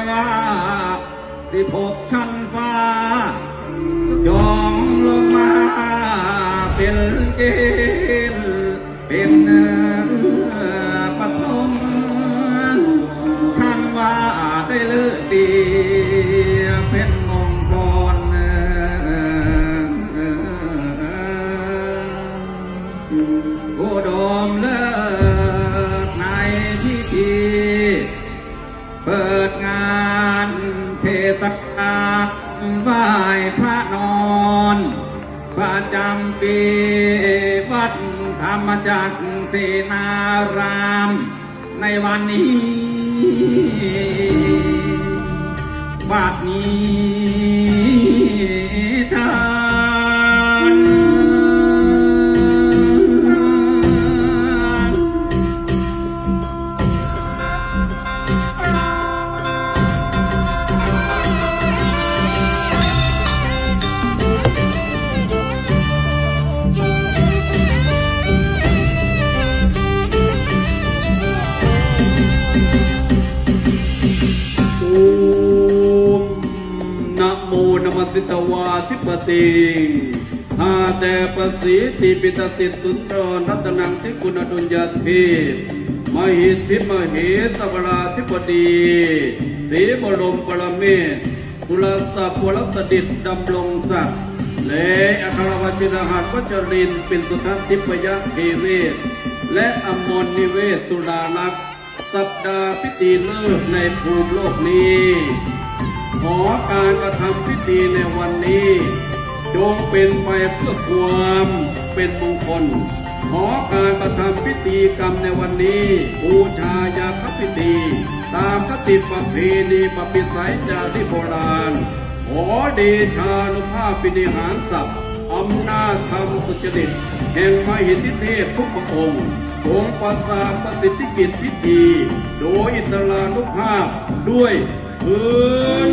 อัญเชิญเทวาสิบหกชั้นฟ้า จองลงมาเป็นเกณฑ์เป็นปฐมท่านว่าได้เลือดีเป็นมงคลอุดมเลิศในพิธีเปิดงาน สักการไหว้พระนอนประจำปีวัดธรรมจักรเสนาราม ในวันนี้ มนมัสสิตวาทิปติหาแต่ปสีติปิตสิสุนทรรัตนังทิกุณดุลยาเทมหิทิมเหสวราธิปดีสีบรมปรเมศตุลสัพพลสดิตดำรงศักดิ์และอัครวชิรหัสวัชรินเป็นสุทัศน์ทิพยะเทเวศและอมรนิเวศสุดาลักสัปดาห์พิธีเลิกในภูมิโลกนี้ ขอการกระทำพิธีในวันนี้ จงเป็นไปเพื่อความเป็นมงคล ขอการกระทำพิธีกรรมในวันนี้บูชายาคพิธี ตามคติประเพณีประปิสัยจาริโบราณ ขอเดชานุภาพปินิหารศัพท์อำนาจธรรมสุจริตแห่งมหิทธิเทพทุกพระองค์ทรงประสาประสิทิกิจพิธี โดยอิสรานุภาพด้วย พื้น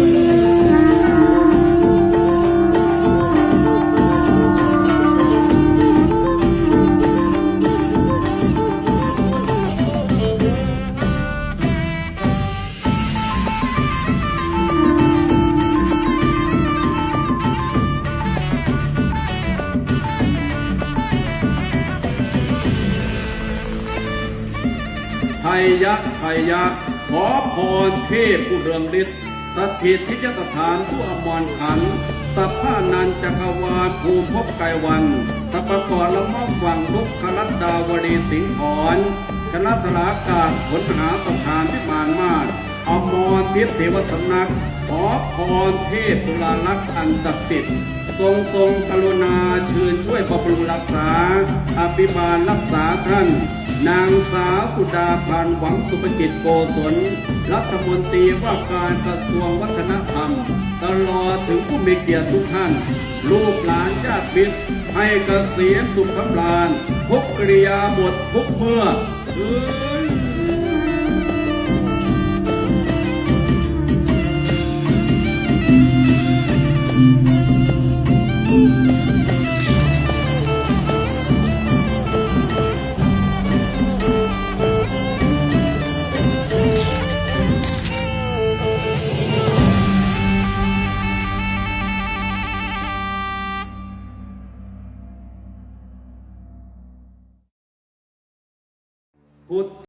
ไทยะไทยะ ขอพรเทพผู้เรืองฤทธิ์สถิตที่ยสถานผู้อมรขันธ์สัพพานันจักรวาลภูมิภพไกรวันสัพพกรละม่อมวังลุกคลัดดาวดีสิงห์อนชนะสลากาศผลหาประธานพิมานมาศอมรทิพย์เทวสำนัก ขอพรเทพตุลาลักษณ์อันศักดิ์สิทธิ์ทรงทรงกรุณาเชิญช่วยบำรุงรักษา อภิบาลรักษาท่าน นางสาวสุดาพันธ์หวังสุภกิจโกศลรัฐมนตรีว่าการกระทรวงวัฒนธรรม ตลอดถึงผู้มีเกียรติทุกท่าน ลูกหลานญาติมิตรให้เกษียณสุขสำราญทุกกริยาบททุกเมื่อ เอ้ยพุท